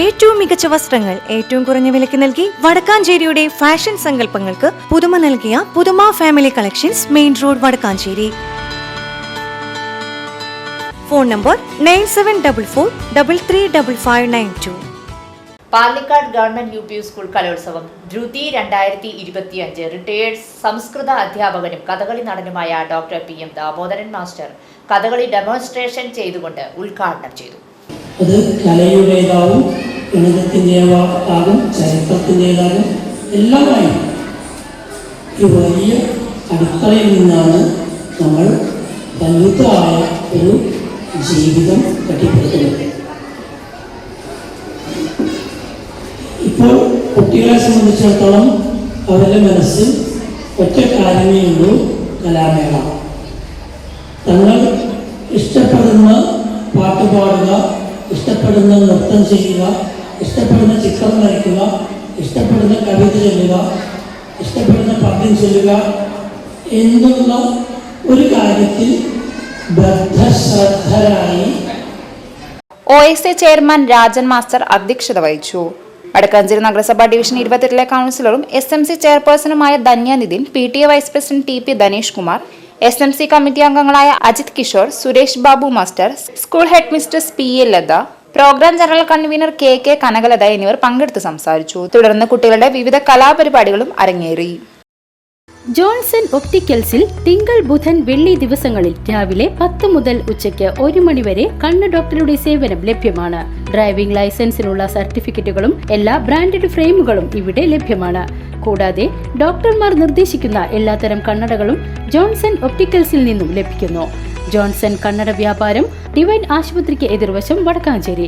ഏറ്റവും മികച്ച വസ്ത്രങ്ങൾ ഏറ്റവും കുറഞ്ഞ വിലയ്ക്ക് നൽകി വടക്കാഞ്ചേരിയുടെ ഫാഷൻ സങ്കല്പങ്ങൾക്ക് പുതുമ നൽകിയ പുതുമ family collections main road Vadakkanchery. Phone number nine seven double four double three double five nine two Palakkad government U P school കലോത്സവം ധ്രുതി രണ്ടായിരത്തി ഇരുപത്തിയഞ്ച് റിട്ടയേർഡ് സംസ്കൃത അധ്യാപകനും കഥകളി നടനുമായ doctor P M Damodaran master Kathakali demonstration ചെയ്തുകൊണ്ട് ഉദ്ഘാടനം ചെയ്തു. അത് കലയുടേതാവും ഗണിതത്തിന്റെതാകും ചരിത്രത്തിന്റെതാകും എല്ലാമായി ഈ വലിയ അടിത്തറയിൽ നിന്നാണ് നമ്മൾ വലുതായ ഒരു ജീവിതം കെട്ടിപ്പടുക്കുന്നത്. ഇപ്പോൾ കുട്ടികളെ സംബന്ധിച്ചിടത്തോളം അവരുടെ മനസ്സിൽ ഒറ്റ കാര്യമേ ഉള്ളൂ കലാമേള. തങ്ങൾ ഇഷ്ടപ്പെടുന്ന പാട്ടുപാടുക ഇഷ്ടപ്പെടുന്ന നൃത്തം ചെയ്യുക ഇഷ്ടപ്പെടുന്ന ചിത്രം വരയ്ക്കുക ഇഷ്ടപ്പെടുന്ന കവിത ചൊല്ലുക ഇഷ്ടപ്പെടുന്ന പദ്യം ചൊല്ലുക എന്നുള്ള ഒരു കാര്യത്തിൽ ബദ്ധശ്രദ്ധരായി O S A chairman Rajan master അധ്യക്ഷത വഹിച്ചു. വടക്കാഞ്ചേരി നഗരസഭാ ഡിവിഷൻ ഇരുപത്തെട്ടിലെ കൗൺസിലറും S M C ചെയർപേഴ്സണുമായ Dhanya Nithin P T A vice president T P Dhanesh Kumar S M C committee അംഗങ്ങളായ Ajith Kishore Suresh Babu master school head mister P A Latha programme general convener K K Kanakalatha എന്നിവർ പങ്കെടുത്ത് സംസാരിച്ചു. തുടർന്ന് കുട്ടികളുടെ വിവിധ കലാപരിപാടികളും അരങ്ങേറി. Johnson ഒപ്റ്റിക്കൽസിൽ തിങ്കൾ ബുധൻ വെള്ളി ദിവസങ്ങളിൽ രാവിലെ പത്ത് മുതൽ ഉച്ചയ്ക്ക് ഒരു മണിവരെ കണ്ണ് ഡോക്ടറുടെ സേവനം ലഭ്യമാണ്. ഡ്രൈവിംഗ് ലൈസൻസിനുള്ള സർട്ടിഫിക്കറ്റുകളും എല്ലാ ബ്രാൻഡഡ് ഫ്രെയിമുകളും ഇവിടെ ലഭ്യമാണ്. കൂടാതെ ഡോക്ടർമാർ നിർദ്ദേശിക്കുന്ന എല്ലാത്തരം കണ്ണടകളും ജോൺസൺ ഒപ്റ്റിക്കൽസിൽ നിന്നും ലഭിക്കുന്നു. ജോൺസൺ കണ്ണട വ്യാപാരം ഡിവൈൻ ആശുപത്രിക്ക് എതിർവശം വടക്കാഞ്ചേരി